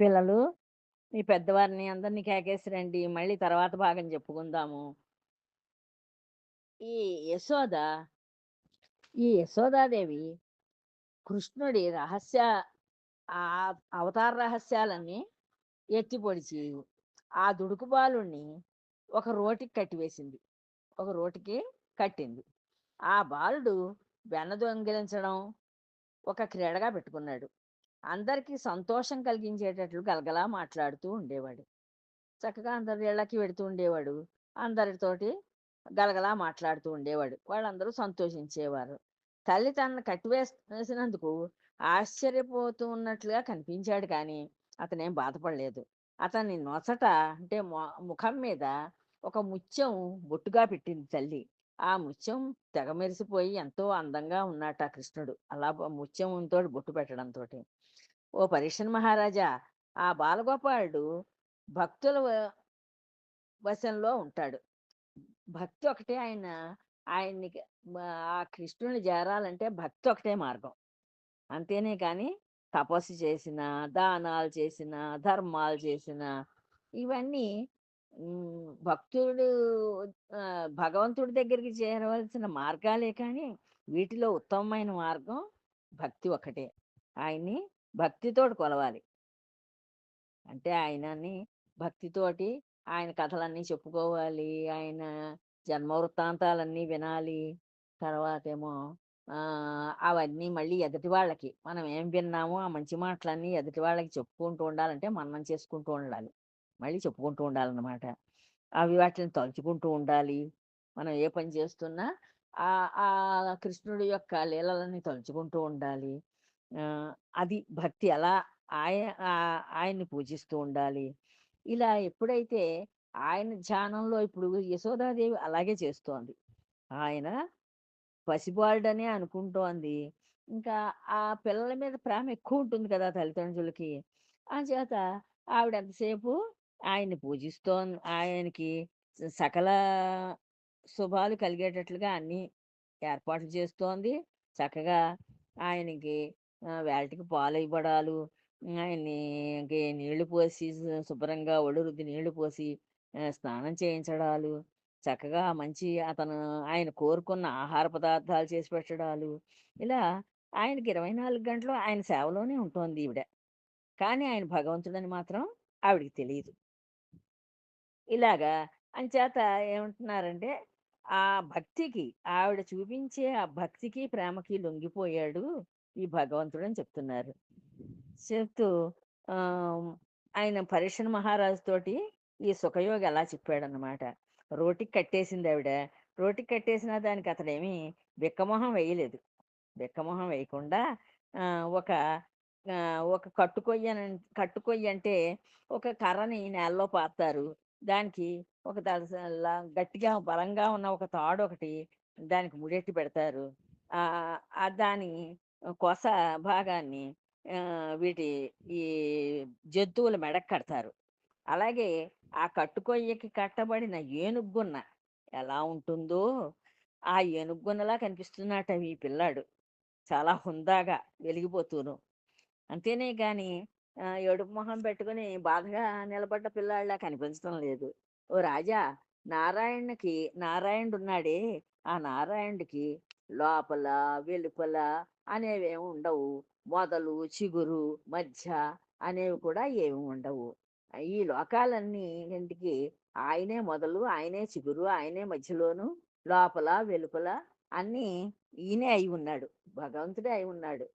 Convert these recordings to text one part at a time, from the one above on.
పిల్లలు మీ పెద్దవారిని అందరినీ కేకేసి రండి మళ్ళీ తర్వాత భాగం చెప్పుకుందాము. ఈ యశోద ఈ యశోదాదేవి కృష్ణుడి రహస్య ఆ అవతార రహస్యాలన్నీ ఎత్తి పొడిచి ఆ దుడుకు బాలుణ్ణి ఒక రోటికి కట్టివేసింది. ఒక రోటికి కట్టింది. ఆ బాలుడు వెన్న దొంగిలించడం ఒక క్రీడగా పెట్టుకున్నాడు. అందరికీ సంతోషం కలిగించేటట్లు గలగలా మాట్లాడుతూ ఉండేవాడు. చక్కగా అందరి ఇళ్ళకి వెడుతూ ఉండేవాడు. అందరితోటి గలగలా మాట్లాడుతూ ఉండేవాడు. వాళ్ళందరూ సంతోషించేవారు. తల్లి తనను కట్టివేసినందుకు ఆశ్చర్యపోతూ ఉన్నట్లుగా కనిపించాడు కానీ అతనేం బాధపడలేదు. అతని నొసట అంటే మొ- ముఖం మీద ఒక ముత్యం బొట్టుగా పెట్టింది తల్లి. ఆ ముత్యం తెగ మెరిసిపోయి ఎంతో అందంగా ఉన్నట కృష్ణుడు. అలా ముత్యంతో బొట్టు పెట్టడంతో ఓ పరీక్షన్ మహారాజా ఆ బాలగోపాలుడు భక్తుల వశంలో ఉంటాడు. భక్తి ఒకటే ఆయన ఆయన్ని ఆ కృష్ణుని చేరాలంటే భక్తి ఒకటే మార్గం. అంతేనే కానీ తపస్సు చేసిన దానాలు చేసిన ధర్మాలు చేసిన ఇవన్నీ భక్తుడు భగవంతుడి దగ్గరికి చేరవలసిన మార్గాలే కానీ వీటిలో ఉత్తమమైన మార్గం భక్తి ఒకటే. ఆయన్ని భక్తితోటి కొలవాలి. అంటే ఆయనని భక్తితోటి ఆయన కథలన్నీ చెప్పుకోవాలి. ఆయన జన్మ వృత్తాంతాలన్నీ వినాలి. తర్వాత ఏమో అవన్నీ మళ్ళీ ఎదుటి వాళ్ళకి. మనం ఏం విన్నామో ఆ మంచి మాటలన్నీ ఎదుటి వాళ్ళకి చెప్పుకుంటూ ఉండాలంటే మనం చేసుకుంటూ ఉండాలి. మళ్ళీ చెప్పుకుంటూ ఉండాలన్నమాట. అవి వాటిని తలుచుకుంటూ ఉండాలి. మనం ఏ పని చేస్తున్నా ఆ ఆ కృష్ణుడి యొక్క లీలలన్నీ తలుచుకుంటూ ఉండాలి. అది భక్తి అలా ఆయ ఆయన్ని పూజిస్తూ ఉండాలి. ఇలా ఎప్పుడైతే ఆయన ధ్యానంలో ఇప్పుడు యశోదాదేవి అలాగే చేస్తోంది. ఆయన పసిబాలుడనే అనుకుంటోంది. ఇంకా ఆ పిల్లల మీద ప్రేమ ఎక్కువ ఉంటుంది కదా తల్లిదండ్రులకి. ఆ చేత ఆవిడ ఎంతసేపు ఆయన్ని పూజిస్తూ ఆయనకి సకల శుభాలు కలిగేటట్లుగా అన్ని ఏర్పాట్లు చేస్తోంది. చక్కగా ఆయనకి వేళటికి పాలు ఇవ్వడాలు ఆయన్ని ఇంకే నీళ్ళు పోసి శుభ్రంగా ఒళ్ళు రుద్ది నీళ్ళు పోసి స్నానం చేయించడాలు చక్కగా మంచి అతను ఆయన కోరుకున్న ఆహార పదార్థాలు చేసి పెట్టడాలు. ఇలా ఆయనకి ఇరవై నాలుగు గంటలు ఆయన సేవలోనే ఉంటుంది ఈవిడ. కానీ ఆయన భగవంతుడని మాత్రం ఆవిడికి తెలియదు ఇలాగా అంచేత ఏమంటున్నారంటే ఆ భక్తికి ఆవిడ చూపించే ఆ భక్తికి ప్రేమకి లొంగిపోయాడు ఈ భగవంతుడు అని చెప్తున్నారు. చెప్తూ ఆయన పరీక్షణ మహారాజు తోటి ఈ సుఖయోగి అలా చెప్పాడనమాట రోటికి కట్టేసింది ఆవిడ. రోటికి కట్టేసిన దానికి అతడేమి బిక్కమొహం వేయలేదు. బిక్కమొహం వేయకుండా ఒక ఒక కట్టుకొయ్యన కట్టుకొయ్య అంటే ఒక కర్రని నేలలో పాతారు దానికి ఒక గట్టిగా బలంగా ఉన్న ఒక తాడు ఒకటి దానికి ముడెట్టి పెడతారు. దాని కొస భాగాన్ని వీటి ఈ జంతువుల మెడకు కడతారు. అలాగే ఆ కట్టుకొయ్యకి కట్టబడిన ఏనుగున్న ఎలా ఉంటుందో ఆ ఏనుగున్నలా కనిపిస్తున్నట ఈ పిల్లాడు. చాలా హుందాగా వెలిగిపోతూను. అంతేనే కానీ ఎడుపు ఏడుపు మొహం పెట్టుకుని బాధగా నిలబడ్డ పిల్లాడిలా కనిపించడం లేదు. ఓ రాజా నారాయణకి నారాయణుడు ఉన్నాడే ఆ నారాయణుడికి లోపల వెలుపల అనేవి ఏమి ఉండవు. మొదలు చిగురు మధ్య అనేవి కూడా ఏమి ఉండవు. ఈ లోకాలన్నీ ఇంటికి ఆయనే మొదలు ఆయనే చిగురు ఆయనే మధ్యలోను లోపల వెలుపల అన్నీ ఈయనే అయి ఉన్నాడు. భగవంతుడే అయి ఉన్నాడు.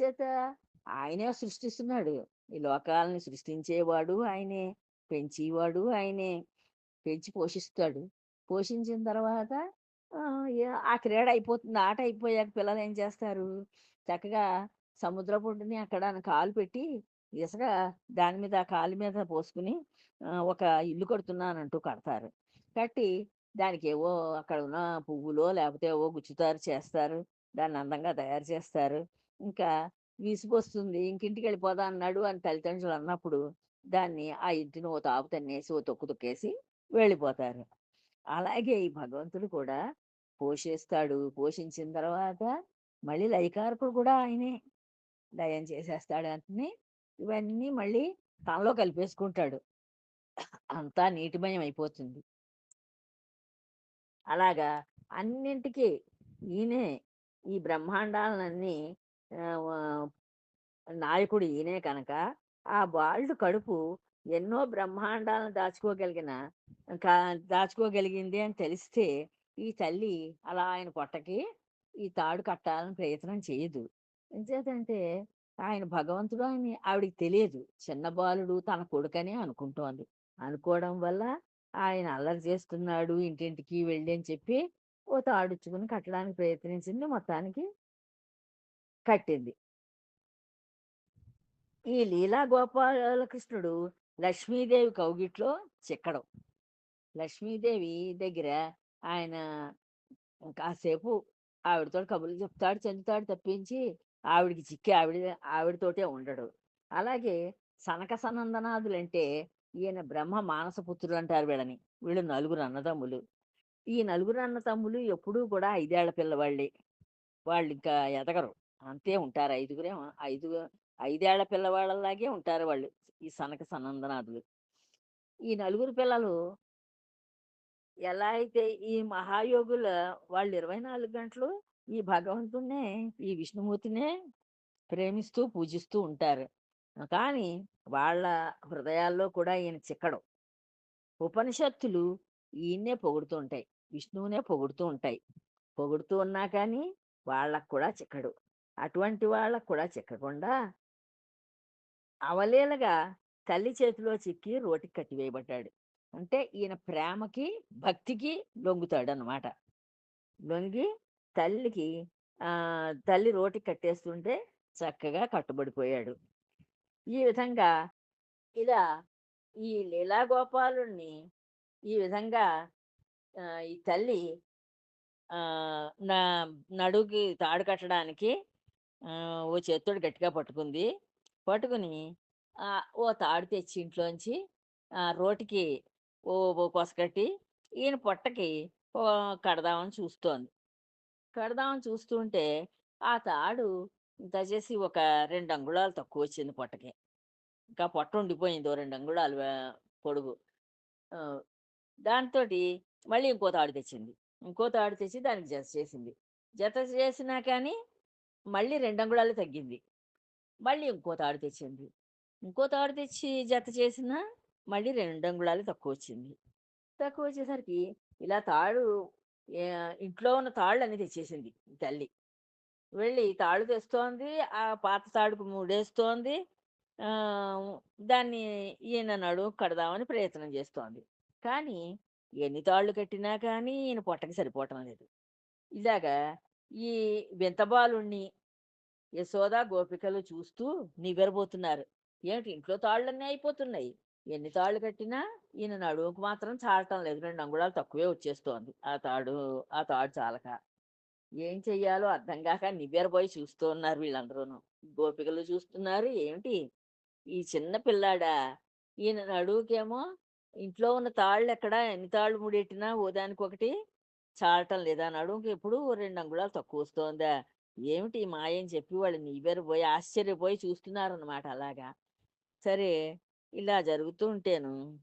చేత ఆయనే సృష్టిస్తున్నాడు. ఈ లోకాలని సృష్టించేవాడు ఆయనే పెంచేవాడు ఆయనే పెంచి పోషిస్తాడు. పోషించిన తర్వాత ఆ, ఆ క్రీడ అయిపోతుంది. ఆట అయిపోయాక పిల్లలు ఏం చేస్తారు? చక్కగా సముద్ర పొడ్డుని అక్కడ కాలు పెట్టి ఇసుక దాని మీద ఆ కాలు మీద పోసుకుని ఒక ఇల్లు కడుతున్నానంటూ కడతారు. కట్టి దానికి ఏవో అక్కడ ఉన్న పువ్వులో లేకపోతే ఏవో గుచ్చుతారు చేస్తారు. దాన్ని అందంగా తయారు చేస్తారు. ఇంకా విసుగొస్తుంది. ఇంకింటికి వెళ్ళిపోదా అన్నాడు అని తల్లిదండ్రులు అన్నప్పుడు దాన్ని ఆ ఇంటిని ఓ తాపు తన్నేసి ఓ తొక్కు తొక్కేసి వెళ్ళిపోతారు. అలాగే ఈ భగవంతుడు కూడా పోషిస్తాడు. పోషించిన తర్వాత మళ్ళీ లయకారకుడు కూడా ఆయనే లయం చేసేస్తాడు అని ఇవన్నీ మళ్ళీ తనలో కలిపేసుకుంటాడు. అంతా నీటిమయం అయిపోతుంది. అలాగా అన్నింటికి ఈయనే ఈ బ్రహ్మాండాలన్నీ నాయకుడు ఈయనే కనుక ఆ బాలుడు కడుపు ఎన్నో బ్రహ్మాండాలను దాచుకోగలిగిన దాచుకోగలిగింది అని తెలిస్తే ఈ తల్లి అలా ఆయన పొట్టకి ఈ తాడు కట్టాలని ప్రయత్నం చేయదు. ఎంచేతంటే ఆయన భగవంతుడు అని ఆవిడికి తెలియదు. చిన్న బాలుడు తన కొడుకనే అనుకుంటోంది. అనుకోవడం వల్ల ఆయన అల్లరి చేస్తున్నాడు ఇంటింటికి వెళ్ళి అని చెప్పి ఓ తాడుచ్చుకుని కట్టడానికి ప్రయత్నించింది. మొత్తానికి కట్టింది. ఈ లీలా గోపాలకృష్ణుడు లక్ష్మీదేవి కౌగిట్లో చిక్కడం. లక్ష్మీదేవి దగ్గర ఆయన కాసేపు ఆవిడతో కబుర్లు చెప్తాడు చెందుతాడు తప్పించి ఆవిడికి చిక్కి ఆవిడ ఆవిడతోటే ఉండడు. అలాగే సనక సనందనాథులు అంటే ఈయన బ్రహ్మ మానసపుత్రులు అంటారు వీళ్ళని. వీళ్ళు నలుగురు అన్నదమ్ములు. ఈ నలుగురు అన్నదమ్ములు ఎప్పుడూ కూడా ఐదేళ్ళ పిల్లవాళ్ళే. వాళ్ళు ఇంకా ఎదగరు. అంతే ఉంటారు ఐదుగురే ఐదు ఐదేళ్ళ పిల్లవాళ్ళలాగే ఉంటారు వాళ్ళు. ఈ సనక సనందనాథులు. ఈ నలుగురు పిల్లలు ఎలా అయితే ఈ మహాయోగుల వాళ్ళు ఇరవై నాలుగు గంటలు ఈ భగవంతుణ్ణే ఈ విష్ణుమూర్తినే ప్రేమిస్తూ పూజిస్తూ ఉంటారు. కానీ వాళ్ళ హృదయాల్లో కూడా ఈయన చిక్కడు. ఉపనిషత్తులు ఈయన్నే పొగుడుతూ ఉంటాయి. విష్ణువునే పొగుడుతూ ఉంటాయి. పొగుడుతూ ఉన్నా కానీ వాళ్ళకు కూడా చిక్కడు. అటువంటి వాళ్ళకు కూడా చిక్కకుండా అవలీలగా తల్లి చేతిలో చిక్కి రోటికి కట్టివేయబడ్డాడు అంటే ఈయన ప్రేమకి భక్తికి లొంగుతాడు అనమాట లొంగి తల్లికి తల్లి రోటికి కట్టేస్తుంటే చక్కగా కట్టుబడిపోయాడు. ఈ విధంగా ఇలా ఈ లీలా గోపాలుణ్ణి ఈ విధంగా ఈ తల్లి నా నడుకి తాడు కట్టడానికి ఓ చేత్తోడు గట్టిగా పట్టుకుంది. పట్టుకుని ఓ తాడు తెచ్చి ఇంట్లోంచి రోటికి ఓ కొసగట్టి ఈయన పొట్టకి కడదామని చూస్తోంది. కడదామని చూస్తుంటే ఆ తాడు దయచేసి ఒక రెండు అంగుళాలు తక్కువ వచ్చింది పొట్టకి. ఇంకా పొట్ట ఉండిపోయింది ఓ రెండు అంగుళాలు పొడుగు. దాంతో మళ్ళీ ఇంకో తాడు తెచ్చింది. ఇంకో తాడు తెచ్చి దానికి జత చేసింది. జత చేసినా కానీ మళ్ళీ రెండు అంగుళాలు తగ్గింది. మళ్ళీ ఇంకో తాడు తెచ్చింది. ఇంకో తాడు తెచ్చి జత చేసినా మళ్ళీ రెండు అంగుళాలు తక్కువ వచ్చింది. తక్కువ వచ్చేసరికి ఇలా తాడు ఇంట్లో ఉన్న తాళ్ళు అన్ని తెచ్చేసింది తల్లి. వెళ్ళి తాళ్ళు తెస్తోంది ఆ పాత తాడుకు మూడేస్తోంది దాన్ని ఈయన నడు కడదామని ప్రయత్నం చేస్తోంది. కానీ ఎన్ని తాళ్ళు కట్టినా కానీ ఈయన పొట్టకి సరిపోవటం లేదు. ఇలాగా ఈ వింతబాలుణ్ణి యశోద గోపికలు చూస్తూ నివ్వెరబోతున్నారు. ఏమిటి? ఇంట్లో తాళ్ళన్నీ అయిపోతున్నాయి. ఎన్ని తాళ్ళు కట్టినా ఈయన నడుముకు మాత్రం చాలటం లేదు. రెండు అంగుళాలు తక్కువే వచ్చేస్తోంది. ఆ తాడు ఆ తాడు చాలక. ఏం చెయ్యాలో అర్థం కాక నివ్వెరబోయి చూస్తూ ఉన్నారు వీళ్ళందరూను. గోపికలు చూస్తున్నారు. ఏమిటి? ఈ చిన్న పిల్లాడా? ఈయన నడువుకేమో ఇంట్లో ఉన్న తాళ్ళు ఎక్కడ ఎన్ని తాళ్ళు ముడెట్టినా ఓ దానికి ఒకటి చాలటం లేదా? నడుముకి ఎప్పుడు రెండు అంగుళాలు తక్కువ వస్తోందా? ఏమిటి ఈ మాయ అని చెప్పి వాళ్ళు నివ్వెరపోయి ఆశ్చర్యపోయి చూస్తున్నారు అనమాట అలాగా. సరే ఇలా జరుగుతూ ఉంటేను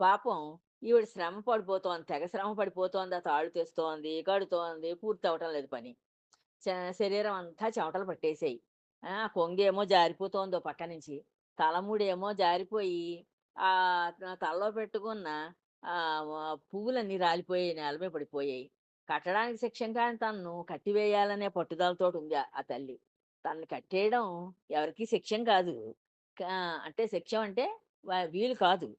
పాపం ఈవిడ శ్రమ పడిపోతోంది తెగ శ్రమ పడిపోతోంది ఆ తాళ్ళు తెస్తోంది కడుతోంది పూర్తి అవటం లేదు పని. చ- శరీరం అంతా చెమటలు పట్టేసాయి. ఆ కొంగేమో జారిపోతోందో పక్క నుంచి. తలముడేమో జారిపోయి ఆ తలలో పెట్టుకున్న ఆ పువ్వులన్నీ రాలిపోయాయి నేల మీద పడిపోయాయి. కట్టడానికి శిక్షం కానీ తనను కట్టివేయాలనే పట్టుదలతో ఉంది ఆ- తల్లి. తనని కట్టేయడం ఎవరికి శిక్షం కాదు. అంటే శిక్షం అంటే వీలు కాదు.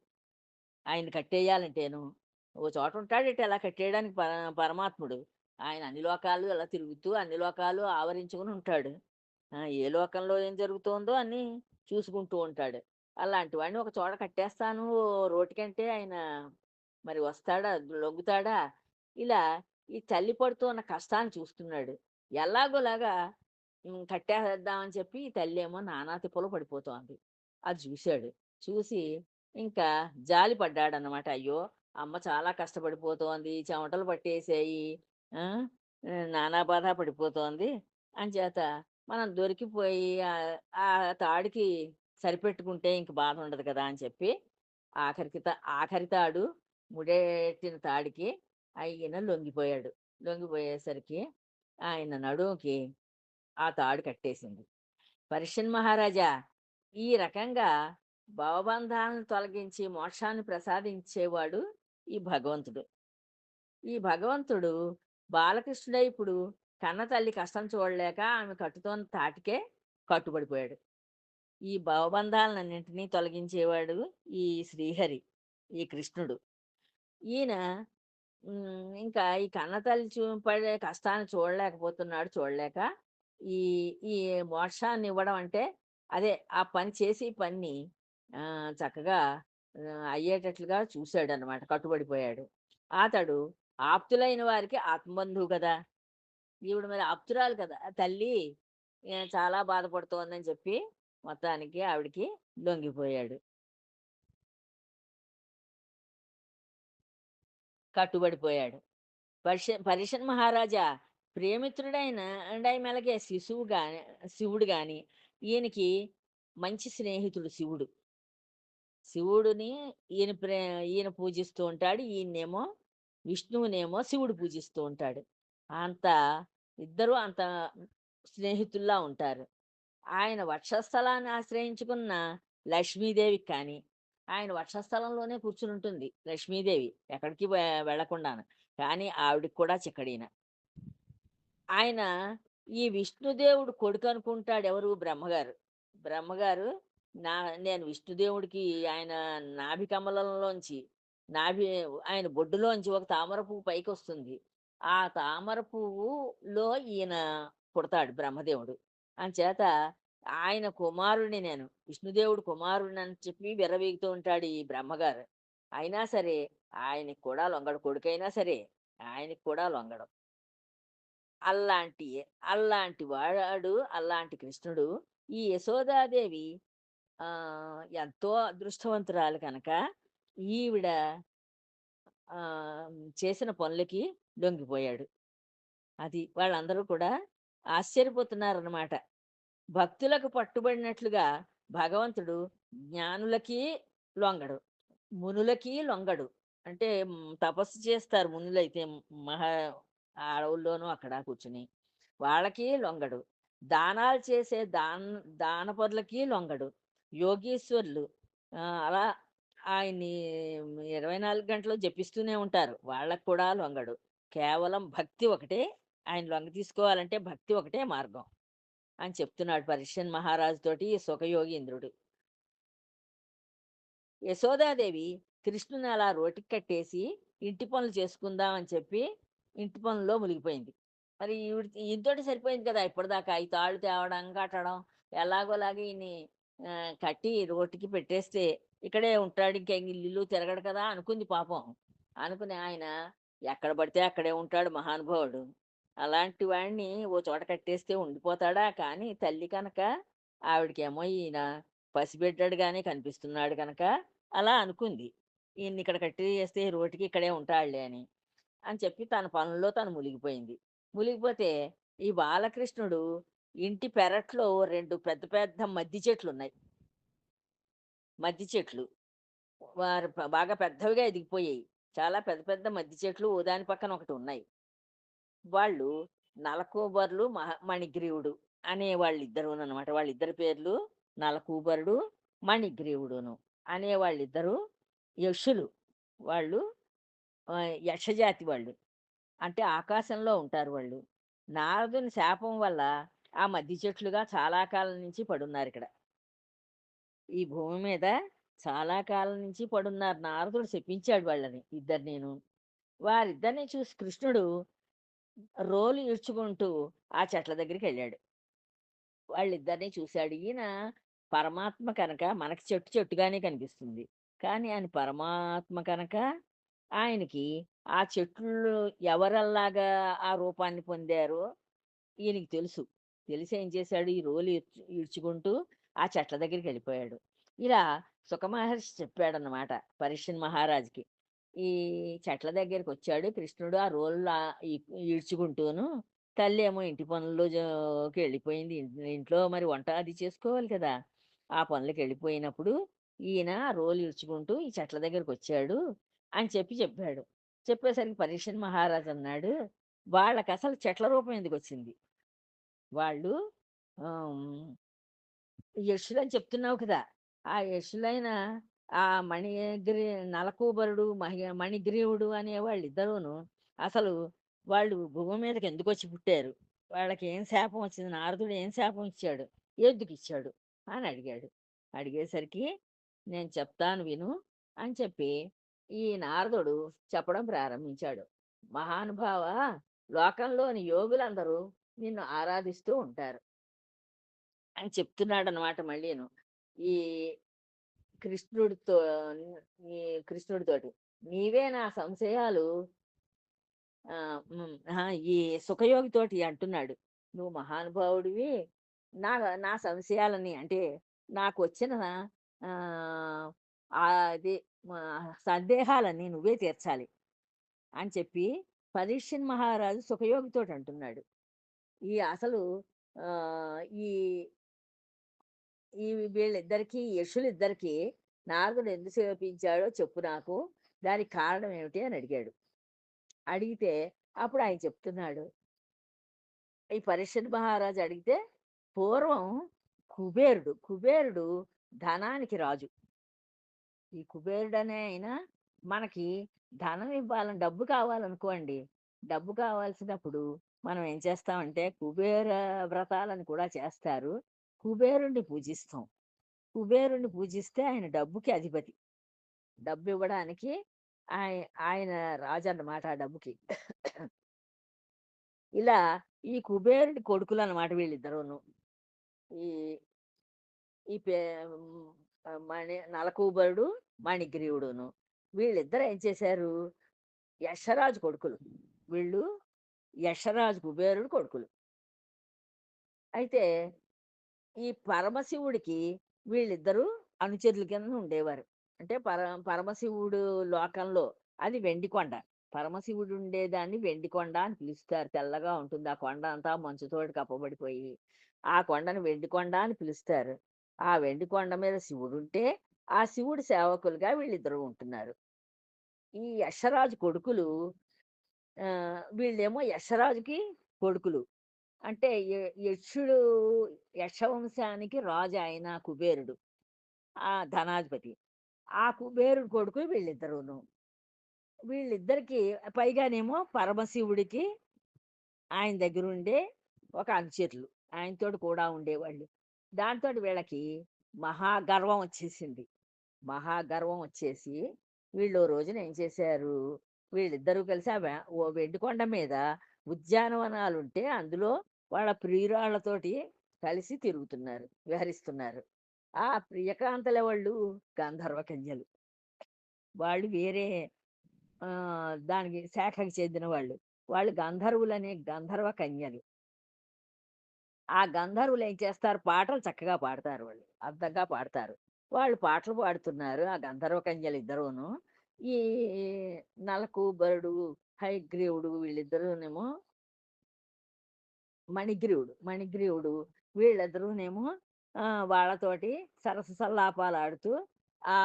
ఆయన కట్టేయాలంటేను. ఓ చోట ఉంటాడట ఎలా కట్టేయడానికి పర పరమాత్ముడు. ఆయన అన్ని లోకాలు అలా తిరుగుతూ అన్ని లోకాలు ఆవరించుకుని ఉంటాడు. ఏ లోకంలో ఏం జరుగుతోందో అని చూసుకుంటూ ఉంటాడు. అలాంటి వాడిని ఒక చోట కట్టేస్తాను ఓ రోటికంటే ఆయన మరి వస్తాడా లొంగుతాడా? ఇలా ఈ తల్లి పడుతున్న కష్టాన్ని చూస్తున్నాడు. ఎలాగోలాగా కట్టేద్దామని చెప్పి ఈ తల్లి ఏమో నానా తిప్పలు పడిపోతోంది. అది చూశాడు. చూసి ఇంకా జాలి పడ్డాడు అనమాట అయ్యో! అమ్మ చాలా కష్టపడిపోతోంది. చెమటలు పట్టేసాయి నానా బాధ పడిపోతోంది. అని చేత మనం దొరికిపోయి ఆ- తాడికి సరిపెట్టుకుంటే ఇంక బాధ ఉండదు కదా అని చెప్పి ఆఖరికి ఆఖరి తాడు ముడేట్టిన తాడికి ఆయన లొంగిపోయాడు. లొంగిపోయేసరికి ఆయన నడుముకి ఆ తాడు కట్టేసింది. పర్షియన్ మహారాజా ఈ రకంగా భవబంధాలను తొలగించి మోక్షాన్ని ప్రసాదించేవాడు ఈ భగవంతుడు. ఈ భగవంతుడు బాలకృష్ణుడే ఇప్పుడు కన్న తల్లి కష్టం చూడలేక ఆమె కట్టుతోన్న తాటికే కట్టుబడిపోయాడు. ఈ భవబంధాలన్నింటినీ తొలగించేవాడు ఈ శ్రీహరి ఈ కృష్ణుడు. ఈయన ఇంకా ఈ కన్నతల్లి చూపడే చూ పడే కష్టాన్ని చూడలేకపోతున్నాడు చూడలేక ఈ ఈ మోక్షాన్ని ఇవ్వడం అంటే అదే ఆ పని చేసి పని చక్కగా అయ్యేటట్లుగా చూశాడు అనమాట కట్టుబడిపోయాడు. అతడు ఆప్తులైన వారికి ఆత్మబంధువు కదా! ఈవిడ మరి ఆప్తురాలు కదా! తల్లి చాలా బాధపడుతోందని చెప్పి మొత్తానికి ఆవిడికి లొంగిపోయాడు. కట్టుబడిపోయాడు. పరిష పరిషన్ మహారాజా ప్రేమిత్రుడైన మెలగే శిశువు గాని శివుడు గాని ఈయనకి మంచి స్నేహితుడు శివుడు. శివుడిని ఈయన ప్రే ఈయన పూజిస్తూ ఉంటాడు ఈయనేమో విష్ణువునేమో శివుడు పూజిస్తూ ఉంటాడు. అంత ఇద్దరు అంత స్నేహితుల్లా ఉంటారు. ఆయన వక్షస్థలాన్ని ఆశ్రయించుకున్న లక్ష్మీదేవికి కానీ ఆయన వర్షస్థలంలోనే కూర్చుని ఉంటుంది లక్ష్మీదేవి ఎక్కడికి వె- కానీ ఆవిడకి కూడా చిక్కడిన ఆయన ఈ విష్ణుదేవుడు కొడుకు అనుకుంటాడు ఎవరు బ్రహ్మగారు. బ్రహ్మగారు నా నేను విష్ణుదేవుడికి ఆయన నాభి కమలంలోంచి నాభి ఆయన బొడ్డులోంచి ఒక తామర పువ్వు పైకి వస్తుంది ఆ తామర పువ్వులో ఈయన పుడతాడు బ్రహ్మదేవుడు. అంచేత ఆయన కుమారుడిని నేను విష్ణుదేవుడు కుమారుడిని అని చెప్పి విర్రవీగుతూ ఉంటాడు ఈ బ్రహ్మగారు. అయినా సరే ఆయనకి కూడా లొంగడు కొడుకైనా సరే ఆయనకి కూడా లొంగడు. అల్లాంటి అల్లాంటి వాడు అల్లాంటి కృష్ణుడు ఈ యశోదాదేవి ఆ ఎంతో అదృష్టవంతురాలు కనుక ఈవిడ ఆ చేసిన పనులకి లొంగిపోయాడు. అది వాళ్ళందరూ కూడా ఆశ్చర్యపోతున్నారన్నమాట. భక్తులకు పట్టుబడినట్లుగా భగవంతుడు జ్ఞానులకి లొంగడు మునులకి లొంగడు. అంటే తపస్సు చేస్తారు మునులైతే మహా అడవుల్లోనూ అక్కడ కూర్చుని. వాళ్ళకి లొంగడు. దానాలు చేసే దాన దానపరులకి లొంగడు. యోగీశ్వర్లు అలా ఆయన్ని ఇరవై నాలుగు గంటలు జపిస్తూనే ఉంటారు. వాళ్ళకు కూడా లొంగడు. కేవలం భక్తి ఒకటే. ఆయన లొంగ తీసుకోవాలంటే భక్తి ఒకటే మార్గం. అని చెప్తున్నాడు పరీక్షన్ మహారాజు తోటి సుఖయోగి ఇంద్రుడు. యశోదాదేవి కృష్ణుని అలా రోటికి కట్టేసి ఇంటి పనులు చేసుకుందాం అని చెప్పి ఇంటి పనుల్లో మునిగిపోయింది. మరి ఈవిడ ఈయనతోటి సరిపోయింది కదా ఇప్పటిదాకా ఈ తాళ్ళు తేవడం కట్టడం ఎలాగోలాగా ఈయన్ని కట్టి రోటికి పెట్టేస్తే ఇక్కడే ఉంటాడు ఇంకా ఇల్లు తిరగడు కదా అనుకుంది పాపం. అనుకుని ఆయన ఎక్కడ పడితే అక్కడే ఉంటాడు మహానుభావుడు. అలాంటి వాడిని ఓ చోట కట్టేస్తే ఉండిపోతాడా? కానీ తల్లి కనుక ఆవిడకేమో ఈయన పసిబిడ్డడుగానే కనిపిస్తున్నాడు కనుక అలా అనుకుంది. ఈయన్ని ఇక్కడ కట్టేస్తే రోటికి ఇక్కడే ఉంటాడులే అని. అని చెప్పి తన పనుల్లో తను మునిగిపోయింది. మునిగిపోతే ఈ బాలకృష్ణుడు ఇంటి పెరట్లో రెండు పెద్ద పెద్ద మద్ది చెట్లు ఉన్నాయి మద్ది చెట్లు. వారు బాగా పెద్దవిగా ఎదిగిపోయాయి. చాలా పెద్ద పెద్ద మద్ది చెట్లు ఓదాని దాని పక్కన ఒకటి ఉన్నాయి. వాళ్ళు నలకూబర్లు మణిగ్రీవుడు అనే వాళ్ళిద్దరు అనమాట వాళ్ళిద్దరి పేర్లు నలకూబరుడు మణిగ్రీవుడును అనే వాళ్ళిద్దరు యక్షులు. వాళ్ళు యక్షజాతి వాళ్ళు. అంటే ఆకాశంలో ఉంటారు వాళ్ళు. నారదుని శాపం వల్ల ఆ మధ్య చెట్లుగా చాలా కాలం నుంచి పడున్నారు ఇక్కడ ఈ భూమి మీద చాలా కాలం నుంచి పడున్నారు. నారదుడు చెప్పించాడు వాళ్ళని ఇద్దరు నేను వారిద్దరిని చూసి కృష్ణుడు రోలు ఈడ్చుకుంటూ ఆ చెట్ల దగ్గరికి వెళ్ళాడు వాళ్ళిద్దరిని చూశాడు ఈయన పరమాత్మ కనుక మనకి చెట్టు చెట్టుగానే కనిపిస్తుంది. కానీ ఆయన పరమాత్మ కనుక ఆయనకి ఆ చెట్లు ఎవరల్లాగా ఆ రూపాన్ని పొందారో ఈయనకి తెలుసు. తెలిసి ఏం చేశాడు? ఈ రోలు ఇడ్చుకుంటూ ఈడ్చుకుంటూ ఆ చెట్ల దగ్గరికి వెళ్ళిపోయాడు. ఇలా సుఖమహర్షి చెప్పాడన్నమాట పరిషన్ మహారాజుకి. ఈ చెట్ల దగ్గరికి వచ్చాడు కృష్ణుడు. ఆ రోళ్ళు ఈడ్చుకుంటూను తల్లి ఏమో ఇంటి పనుల్లోకి వెళ్ళిపోయింది ఇంట్లో మరి వంట అది చేసుకోవాలి కదా. ఆ పనులకు వెళ్ళిపోయినప్పుడు ఈయన రోలు ఇడ్చుకుంటూ ఈ చెట్ల దగ్గరికి వచ్చాడు అని చెప్పి చెప్పాడు. చెప్పేసరికి పరీక్షన్ మహారాజ్ అన్నాడు వాళ్ళకి అసలు చెట్ల రూపం ఎందుకు వచ్చింది వాళ్ళు యక్షులని అని చెప్తున్నావు కదా. ఆ యక్షులైన ఆ మణిగ్రీ నలకూబరుడు మహి మణిగ్రీవుడు అనే వాళ్ళు ఇద్దరూను అసలు వాళ్ళు భూమి మీదకి ఎందుకు వచ్చి పుట్టారు? వాళ్ళకి ఏం శాపం వచ్చింది? నారదుడు ఏం శాపం ఇచ్చాడు? ఎందుకు ఇచ్చాడు? అని అడిగాడు. అడిగేసరికి నేను చెప్తాను విను అని చెప్పి ఈ నారదుడు చెప్పడం ప్రారంభించాడు. మహానుభావ లోకంలోని యోగులందరూ నిన్ను ఆరాధిస్తూ ఉంటారు అని చెప్తున్నాడు అనమాట మళ్ళీను. ఈ కృష్ణుడితో నీ కృష్ణుడితోటి. నీవే నా సంశయాలు. ఆ, ఈ సుఖయోగితోటి అంటున్నాడు. నువ్వు మహానుభావుడివి. నా నా సంశయాలని అంటే నాకు వచ్చిన ఆ, అది సందేహాలని నువ్వే తీర్చాలి అని చెప్పి పరీక్షన్ మహారాజు సుఖయోగితోటి అంటున్నాడు. ఈ అసలు ఈ వీళ్ళిద్దరికి యక్షులిద్దరికి నారదుడు ఎందుకు సేపించాడో చెప్పు నాకు. దానికి కారణం ఏమిటి అని అడిగాడు. అడిగితే అప్పుడు ఆయన చెప్తున్నాడు. ఈ పరిషత్ మహారాజు అడిగితే పూర్వం కుబేరుడు కుబేరుడు ధనానికి రాజు. ఈ కుబేరుడు అనే ఆయన మనకి ధనం ఇవ్వాలని డబ్బు కావాలనుకోండి. డబ్బు కావాల్సినప్పుడు మనం ఏం చేస్తామంటే కుబేర వ్రతాలను కూడా చేస్తారు. కుబేరుణ్ణి పూజిస్తాం. కుబేరుణ్ణి పూజిస్తే ఆయన డబ్బుకి అధిపతి. డబ్బు ఇవ్వడానికి ఆయన ఆయన రాజు అన్నమాట ఆ డబ్బుకి. ఇలా ఈ కుబేరుడి కొడుకులు అన్నమాట వీళ్ళిద్దరూను. ఈ ఈ పే మణి నలకూబరుడు మణిగ్రీవుడును. వీళ్ళిద్దరు ఏం చేశారు? యశరాజు కొడుకులు. వీళ్ళు యశరాజు కుబేరుడు కొడుకులు. అయితే ఈ పరమశివుడికి వీళ్ళిద్దరూ అనుచరుల కింద ఉండేవారు. అంటే పర పరమశివుడు లోకంలో అది వెండి కొండ. పరమశివుడు ఉండేదాన్ని వెండి కొండ అని పిలుస్తారు. తెల్లగా ఉంటుంది. ఆ కొండ అంతా మంచుతోటి కప్పబడిపోయి ఆ కొండను వెండి కొండ అని పిలుస్తారు. ఆ వెండికొండ మీద శివుడు ఉంటే ఆ శివుడి సేవకులుగా వీళ్ళిద్దరూ ఉంటున్నారు. ఈ యశరాజు కొడుకులు వీళ్ళేమో యశరాజుకి కొడుకులు. అంటే యక్షుడు యక్షవంశానికి రాజు ఆయన కుబేరుడు ఆ ధనాధిపతి. ఆ కుబేరుడు కొడుకు వీళ్ళిద్దరూను. వీళ్ళిద్దరికి పైగానేమో పరమశివుడికి ఆయన దగ్గర ఉండే ఒక అనుచరులు. ఆయనతోటి కూడా ఉండేవాళ్ళు. దాంతో వీళ్ళకి మహాగర్వం వచ్చేసింది. మహాగర్వం వచ్చేసి వీళ్ళు రోజున ఏం చేశారు? వీళ్ళిద్దరూ కలిసి ఆ ఓ వెండికొండ మీద ఉద్యానవనాలు ఉంటే అందులో వాళ్ళ ప్రియురాళ్ళతోటి కలిసి తిరుగుతున్నారు విహరిస్తున్నారు ఆ ప్రియకాంతల వాళ్ళు గంధర్వ కన్యలు. వాళ్ళు వేరే దానికి శాఖకి చెందిన వాళ్ళు. వాళ్ళు గంధర్వులనే గంధర్వ కన్యలు. ఆ గంధర్వులు ఏం చేస్తారు? పాటలు చక్కగా పాడతారు వాళ్ళు. అర్థంగా పాడతారు. వాళ్ళు పాటలు పాడుతున్నారు ఆ గంధర్వ కన్యలు ఇద్దరును. ఈ నలకూబరుడు హైగ్రీవుడు వీళ్ళిద్దరూనేమో మణిగ్రీవుడు మణిగ్రీవుడు వీళ్ళిద్దరూనేమో ఆ, వాళ్ళతోటి సరస సల్లాపాలు ఆడుతూ ఆ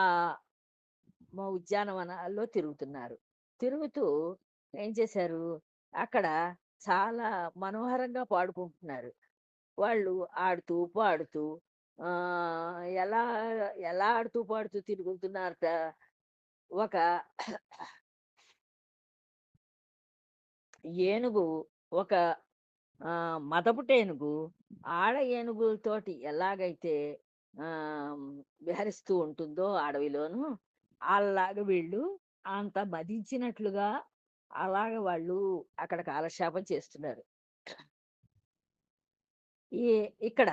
ఉద్యానవనాల్లో తిరుగుతున్నారు. తిరుగుతూ ఏం చేశారు? అక్కడ చాలా మనోహరంగా పాడుకుంటున్నారు. వాళ్ళు ఆడుతూ పాడుతూ ఆ ఎలా ఎలా ఆడుతూ పాడుతూ తిరుగుతున్నారట ఒక ఏనుగు ఒక మదపుట ఏనుగు ఆడ ఏనుగులతోటి ఎలాగైతే విహరిస్తూ ఉంటుందో అడవిలోను అలాగ వీళ్ళు అంత మదించినట్లుగా అలాగ వాళ్ళు అక్కడ కాలక్షేపం చేస్తున్నారు. ఈ ఇక్కడ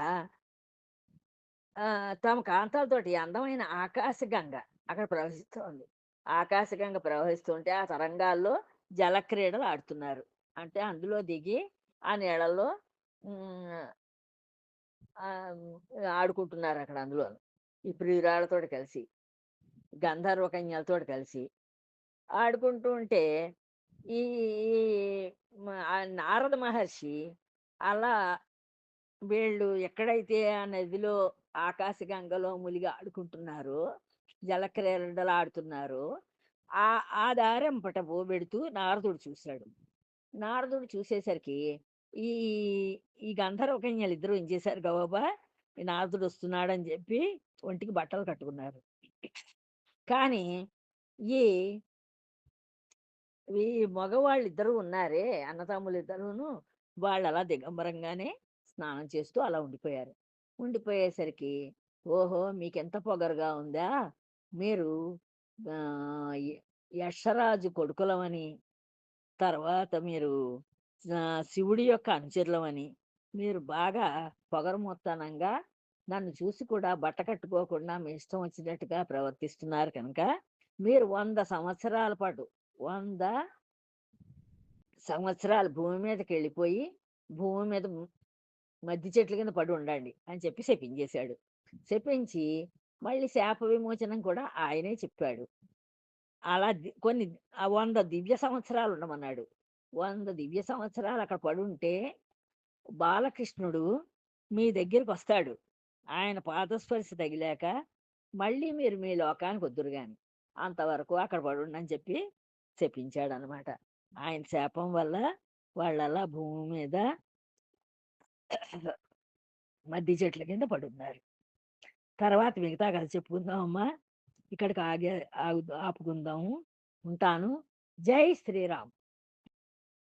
ఆ, తమ కాంతాలతోటి అందమైన ఆకాశగంగ అక్కడ ప్రవహిస్తోంది. ఆకాశగంగ ప్రవహిస్తుంటే ఆ తరంగాల్లో జలక్రీడలు ఆడుతున్నారు. అంటే అందులో దిగి ఆ నీళ్ళల్లో ఆడుకుంటున్నారు అక్కడ అందులో ఈ ప్రియురాళ్ళతో కలిసి గంధర్వ కన్యలతో కలిసి ఆడుకుంటూ ఉంటే ఈ నారద మహర్షి అలా వీళ్ళు ఎక్కడైతే ఆ నదిలో ఆకాశగంగలో మునిగి ఆడుకుంటున్నారో జలక్రీడలు ఆడుతున్నారు ఆ ఆ దారెంపట పెడుతూ నారదుడు చూశాడు. నారదుడు చూసేసరికి ఈ ఈ గంధర్వ కన్యలు ఇద్దరు ఏం చేశారు గబాబా? ఈ నారదుడు వస్తున్నాడని చెప్పి ఒంటికి బట్టలు కట్టుకున్నారు. కానీ ఈ ఈ మగవాళ్ళు ఇద్దరు ఉన్నారే అన్నతమ్ములు ఇద్దరును వాళ్ళు అలా దిగంబరంగానే స్నానం చేస్తూ అలా ఉండిపోయారు. ఉండిపోయేసరికి ఓహో మీకెంత పొగరుగా ఉందా? మీరు యక్షరాజు కొడుకులమని తర్వాత మీరు శివుడి యొక్క అనుచరులమని మీరు బాగా పొగరమొత్తనంగా నన్ను చూసి కూడా బట్ట కట్టుకోకుండా మీ ఇష్టం వచ్చినట్టుగా ప్రవర్తిస్తున్నారు కనుక మీరు వంద సంవత్సరాల పాటు వంద సంవత్సరాలు భూమి మీదకి వెళ్ళిపోయి భూమి మీద మద్ది మధ్య చెట్ల కింద పడి ఉండండి అని చెప్పి శపించేశాడు. శపించి మళ్ళీ శాప విమోచనం కూడా ఆయనే చెప్పాడు. అలా కొన్ని వంద దివ్య సంవత్సరాలు ఉండమన్నాడు. వంద దివ్య సంవత్సరాలు అక్కడ పడి ఉంటే బాలకృష్ణుడు మీ దగ్గరికి వస్తాడు. ఆయన పాదస్పర్శ తగిలాక మళ్ళీ మీరు మీ లోకానికి వద్దురు కానీ అంతవరకు అక్కడ పడుండని చెప్పి చెప్పించాడు అనమాట ఆయన శాపం వల్ల వాళ్ళలా భూమి మీద మద్ది చెట్ల కింద పడున్నారు. తర్వాత మిగతా కథ చెప్పుకుందాం అమ్మా. ఇక్కడికి ఆగే ఆగు ఆపుకుందాము. ఉంటాను. జై శ్రీరామ్.